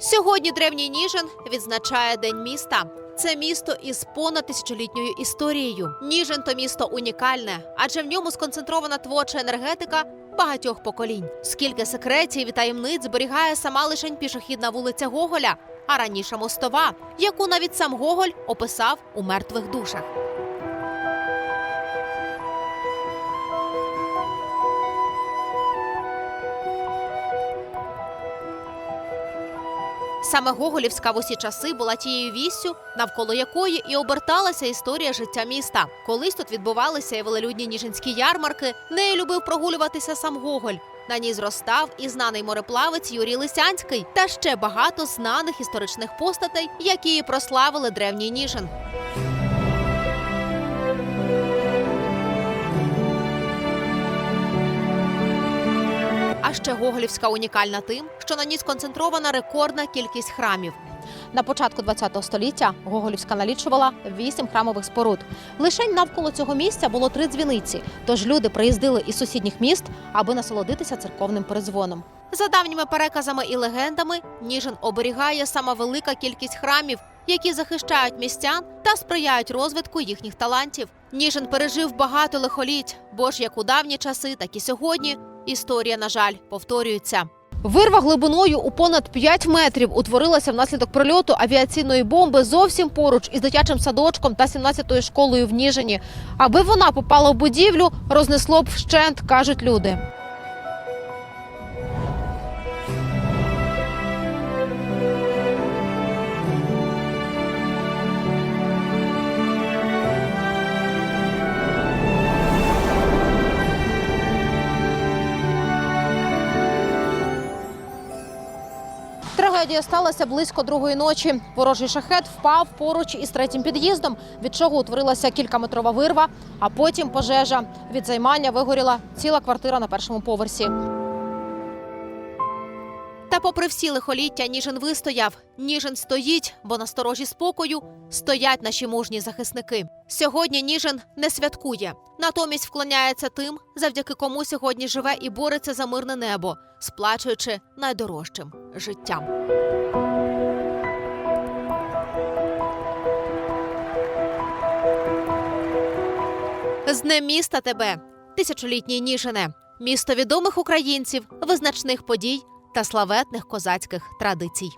Сьогодні древній Ніжин відзначає День міста. Це місто із понад тисячолітньою історією. Ніжин то місто унікальне, адже в ньому сконцентрована творча енергетика багатьох поколінь. Скільки секретів і таємниць зберігає сама лишень пішохідна вулиця Гоголя, а раніше мостова, яку навіть сам Гоголь описав у мертвих душах. Саме Гоголівська в усі часи була тією віссю, навколо якої і оберталася історія життя міста. Колись тут відбувалися і велелюдні ніжинські ярмарки. Нею любив прогулюватися сам Гоголь. На ній зростав і знаний мореплавець Юрій Лисянський та ще багато знаних історичних постатей, які прославили древній Ніжин. А ще Гоголівська унікальна тим, що на ній сконцентрована рекордна кількість храмів. На початку ХХ століття Гоголівська налічувала вісім храмових споруд. Лишень навколо цього місця було три дзвіниці, тож люди приїздили із сусідніх міст, аби насолодитися церковним перезвоном. За давніми переказами і легендами, Ніжин оберігає сама велика кількість храмів, які захищають містян та сприяють розвитку їхніх талантів. Ніжин пережив багато лихоліть, бо ж як у давні часи, так і сьогодні історія, на жаль, повторюється. Вирва глибиною у понад 5 метрів утворилася внаслідок прильоту авіаційної бомби зовсім поруч із дитячим садочком та 17-ю школою в Ніжині. Аби вона попала в будівлю, рознесло б вщент, кажуть люди. Трагедія сталася близько другої ночі. Ворожий шахет впав поруч із третім під'їздом, від чого утворилася кількаметрова вирва, а потім пожежа. Від займання вигоріла ціла квартира на першому поверсі. Та, попри всі лихоліття, Ніжин вистояв. Ніжин стоїть, бо на сторожі спокою стоять наші мужні захисники. Сьогодні Ніжин не святкує, натомість вклоняється тим, завдяки кому сьогодні живе і бореться за мирне небо, сплачуючи найдорожчим життям. З Днем міста тебе, тисячолітній Ніжине, місто відомих українців, визначних подій та славетних козацьких традицій.